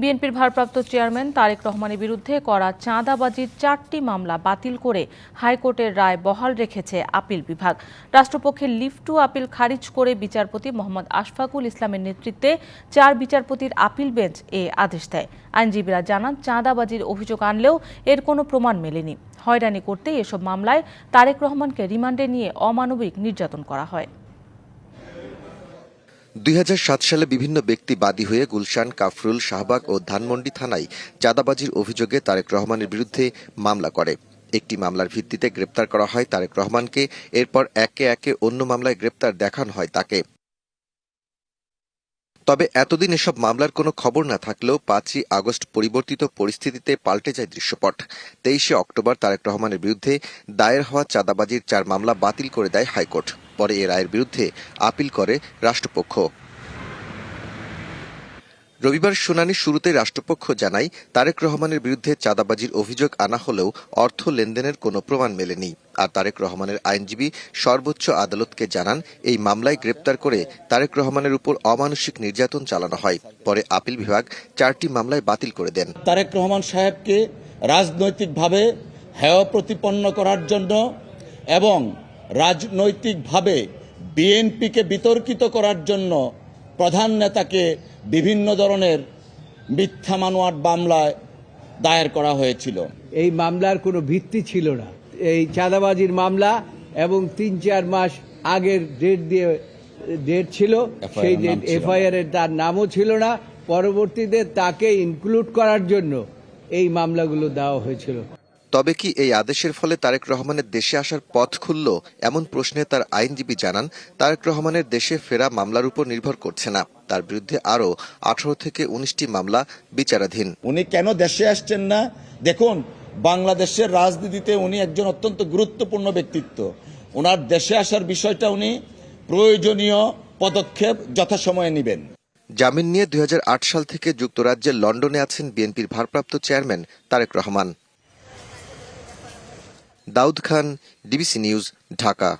বিএনপির ভারপ্রাপ্ত চেয়ারম্যান তারেক রহমানের বিরুদ্ধে করা চাঁদাবাজির চারটি মামলা বাতিল করে হাইকোর্টের রায় বহাল রেখেছে আপিল বিভাগ। রাষ্ট্রপক্ষের লিফট আপিল খারিজ করে বিচারপতি মোহাম্মদ আশফাকুল ইসলামের নেতৃত্বে চার বিচারপতির আপিল বেঞ্চ এ আদেশ দেয়। আইনজীবীরা জানান, চাঁদাবাজির অভিযোগ আনলেও এর কোনো প্রমাণ মেলেনি। হয়রানি করতে এসব মামলায় তারেক রহমানকে রিমান্ডে নিয়ে অমানবিক নির্যাতন করা হয়। দুই হাজার সাত সালে বিভিন্ন ব্যক্তি বাদী হয়ে গুলশান, কাফরুল, শাহবাগ ও ধানমন্ডি থানায় চাঁদাবাজির অভিযোগে তারেক রহমানের বিরুদ্ধে মামলা করে। একটি মামলার ভিত্তিতে গ্রেপ্তার করা হয় তারেক রহমানকে, এরপর একে একে অন্য মামলায় গ্রেপ্তার দেখানো হয় তাকে। তবে এতদিন এসব মামলার কোনো খবর না থাকলেও পাঁচই আগস্ট পরিবর্তিত পরিস্থিতিতে পাল্টে যায় দৃশ্যপট। তেইশে অক্টোবর তারেক রহমানের বিরুদ্ধে দায়ের হওয়া চাঁদাবাজির চার মামলা বাতিল করে দেয় হাইকোর্ট। পরে এ রায়ের বিরুদ্ধে আপিল করে রাষ্ট্রপক্ষ। রবিবার শুনানি শুরুতে রাষ্ট্রপক্ষ জানায়, তারেক রহমানের বিরুদ্ধে চাঁদাবাজির অভিযোগ আনা হলেও অর্থ লেনদেনের কোনো প্রমাণ মেলেনি। আর তারেক রহমানের আইনজীবী সর্বোচ্চ আদালতকে জানান, এই মামলায় গ্রেপ্তার করে তারেক রহমানের উপর অমানসিক নির্যাতন চালানো হয়। পরে আপিল বিভাগ চারটি মামলায় বাতিল করে দেন। তারেক রহমান সাহেবকে রাজনৈতিকভাবে হেয় প্রতিপন্ন করার জন্য এবং রাজনৈতিকভাবে বিএনপিকে বিতর্কিত করার জন্য প্রধান নেতাকে বিভিন্ন ধরনের মিথ্যা মানুয়াট মামলায় দায়ের করা হয়েছিল। এই মামলার কোনো ভিত্তি ছিল না। এই চাঁদাবাজির মামলা এবং তিন চার মাস আগের ডেট দিয়ে ডেট ছিল সেই ডেট। এফআইআর এর তার নামও ছিল না। পরবর্তীতে তাকে ইনক্লুড করার জন্য এই মামলাগুলো দেওয়া হয়েছিল। তবে কি এই আদেশের ফলে তারেক রহমানের দেশে আসার পথ খুলল এমন প্রশ্নে তার আইনজীবী জানান তারেক রহমানের দেশে ফেরা মামলার উপর নির্ভর করছে না। তার বিরুদ্ধে আরও আঠারো থেকে উনিশটি মামলা বিচারাধীন। উনি কেন দেশে আসছেন না? দেখুন বাংলাদেশের রাজনীতিতে উনি একজন অত্যন্ত গুরুত্বপূর্ণ ব্যক্তিত্ব। ওনার দেশে আসার বিষয়টা উনি প্রয়োজনীয় পদক্ষেপ যথাসময়ে নেবেন। জামিন নিয়ে দুই হাজার আট সাল থেকে যুক্তরাজ্যের লন্ডনে আছেন বিএনপির ভারপ্রাপ্ত chairman Tarique Rahman. Daud Khan DBC news Dhaka.